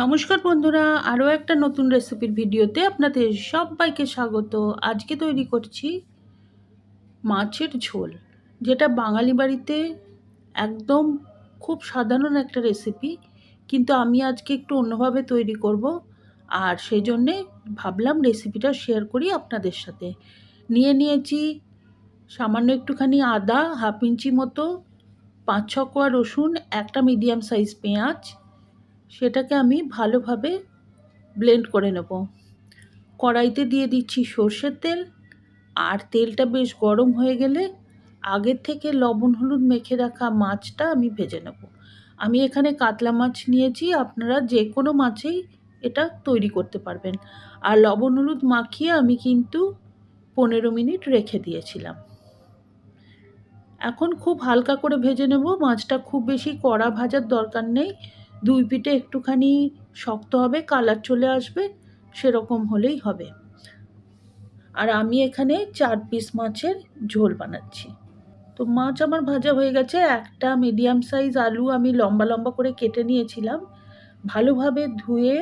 নমস্কার বন্ধুরা, আরও একটা নতুন রেসিপির ভিডিওতে আপনাদের সবাইকে স্বাগত। আজকে তৈরি করছি মাছের ঝোল, যেটা বাঙালি বাড়িতে একদম খুব সাধারণ একটা রেসিপি, কিন্তু আমি আজকে একটু অন্যভাবে তৈরি করব আর সেই জন্যে ভাবলাম রেসিপিটা শেয়ার করি আপনাদের সাথে। নিয়ে নিয়েছি সামান্য একটুখানি আদা, হাফ ইঞ্চি মতো পাঁচ ছ কোয়া রসুন, একটা মিডিয়াম সাইজ পেঁয়াজ সেটাকে আমি ভালোভাবে ব্লেন্ড করে নেব। কড়াইতে দিয়ে দিচ্ছি সর্ষের তেল, আর তেলটা বেশ গরম হয়ে গেলে আগের থেকে লবণ হলুদ মেখে রাখা মাছটা আমি ভেজে নেব। আমি এখানে কাতলা মাছ নিয়েছি, আপনারা যে কোনো মাছেই এটা তৈরি করতে পারবেন। আর লবণ হলুদ মাখিয়ে আমি কিন্তু পনেরো মিনিট রেখে দিয়েছিলাম। এখন খুব হালকা করে ভেজে নেব, মাছটা খুব বেশি কড়া ভাজার দরকার নেই। দুই পিঠে একটুখানি শক্ত হবে, কালার চলে আসবে, সেরকম হলেই হবে। আর আমি এখানে চার পিস মাছের ঝোল বানাচ্ছি। তো মাছ আমার ভাজা হয়ে গেছে, একটা মিডিয়াম সাইজ আলু আমি লম্বা লম্বা করে কেটে নিয়েছিলাম। ভালোভাবে ধুয়ে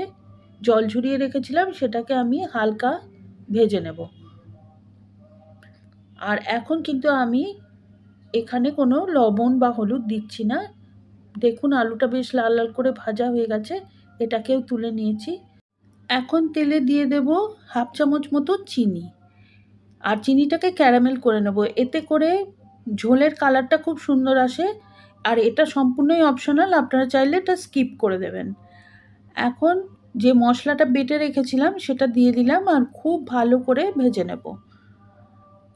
জল ঝরিয়ে রেখেছিলাম, সেটাকে আমি হালকা ভেজে নেব। আর এখন কিন্তু আমি এখানে কোনো লবণ বা হলুদ দিচ্ছি না। দেখুন আলুটা বেশ লাল লাল করে ভাজা হয়ে গেছে, এটাকেও তুলে নিয়েছি। এখন তেলে দিয়ে দেব হাফ চামচ মতো চিনি। আর চিনিটাকে ক্যারামেল করে নেব, এতে করে ঝোলের কালারটা খুব সুন্দর আসে। আর এটা সম্পূর্ণই অপশনাল আপনারা চাইলে এটা স্কিপ করে দেবেন। এখন যে মশলাটা বেটে রেখেছিলাম, সেটা দিয়ে দিলাম আর খুব ভালো করে ভেজে নেব।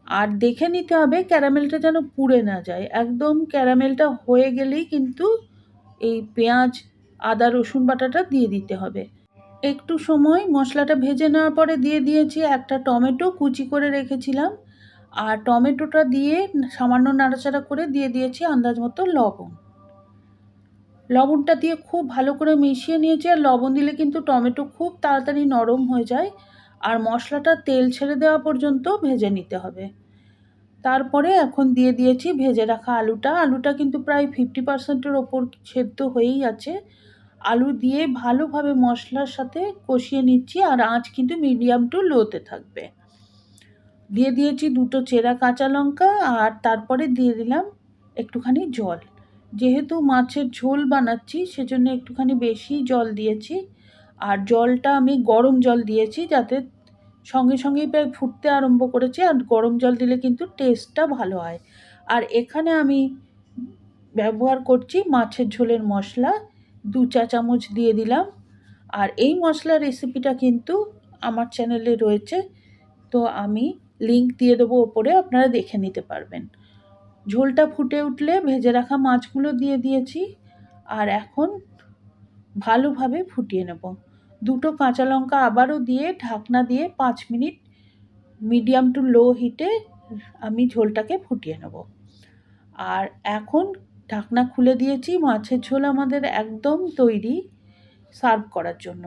আর দেখে নিতে হবে ক্যারামেলটা যেন পুড়ে না যায়। একদম ক্যারামেলটা হয়ে গেলেই কিন্তু এই পেঁয়াজ, আদা, রসুন বাটাটা দিয়ে দিতে হবে। একটু সময় মশলাটা ভেজে নেওয়ার পরে দিয়ে দিয়েছি একটা টমেটো কুচি করে রেখেছিলাম। আর টমেটোটা দিয়ে সামান্য নাড়াচাড়া করে দিয়ে দিয়েছি আন্দাজ মতো লবণ। লবণটা দিয়ে খুব ভালো করে মিশিয়ে নিয়েছি আর লবণ দিলে কিন্তু টমেটো খুব তাড়াতাড়ি নরম হয়ে যায়। আর মশলাটা তেল ছেড়ে দেওয়া পর্যন্ত ভেজে নিতে হবে। তারপরে এখন দিয়ে দিয়েছি ভেজে রাখা আলুটা। আলুটা কিন্তু প্রায় ফিফটি পার্সেন্টের ওপর সেদ্ধ হয়েই আছে। আলু দিয়ে ভালোভাবে মশলার সাথে কষিয়ে নিচ্ছি আর আঁচ কিন্তু মিডিয়াম টু লোতে থাকবে। দিয়ে দিয়েছি দুটো চেরা কাঁচা লঙ্কা আর তারপরে দিয়ে দিলাম একটুখানি জল। যেহেতু মাছের ঝোল বানাচ্ছি, সেজন্য একটুখানি বেশি জল দিয়েছি। আর জলটা আমি গরম জল দিয়েছি যাতে সঙ্গে সঙ্গেই প্রায় ফুটতে আরম্ভ করেছে আর গরম জল দিলে কিন্তু টেস্টটা ভালো হয়। আর এখানে আমি ব্যবহার করছি মাছের ঝোলের মশলা, দু চা চামচ দিয়ে দিলাম। আর এই মশলার রেসিপিটা কিন্তু আমার চ্যানেলে রয়েছে, তো আমি লিংক দিয়ে দেবো ওপরে, আপনারা দেখে নিতে পারবেন। ঝোলটা ফুটে উঠলে ভেজে রাখা মাছগুলো দিয়ে দিয়েছি, আর এখন ভালোভাবে ফুটিয়ে নেব। দুটো কাঁচা লঙ্কা আবারও দিয়ে, ঢাকনা দিয়ে পাঁচ মিনিট মিডিয়াম টু লো হিটে আমি ঝোলটাকে ফুটিয়ে নেব। আর এখন ঢাকনা খুলে দিয়েছি, মাছের ঝোল আমাদের একদম তৈরি সার্ভ করার জন্য।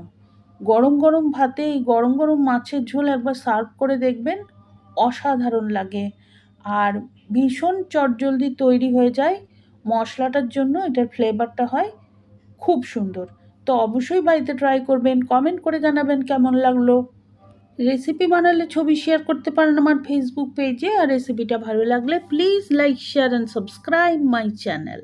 গরম গরম ভাতে এই গরম গরম মাছের ঝোল একবার সার্ভ করে দেখবেন, অসাধারণ লাগে। আর ভীষণ চটজলদি তৈরি হয়ে যায়, মশলাটার জন্য এটার ফ্লেভারটা হয়, খুব সুন্দর। তো অবশ্যই বাড়িতে ট্রাই করবেন। কমেন্ট করে জানাবেন কেমন লাগল। রেসিপি বানালে ছবি শেয়ার করতে পারেন আমার ফেসবুক পেজে আর রেসিপিটা ভালো লাগলে please like share and subscribe my channel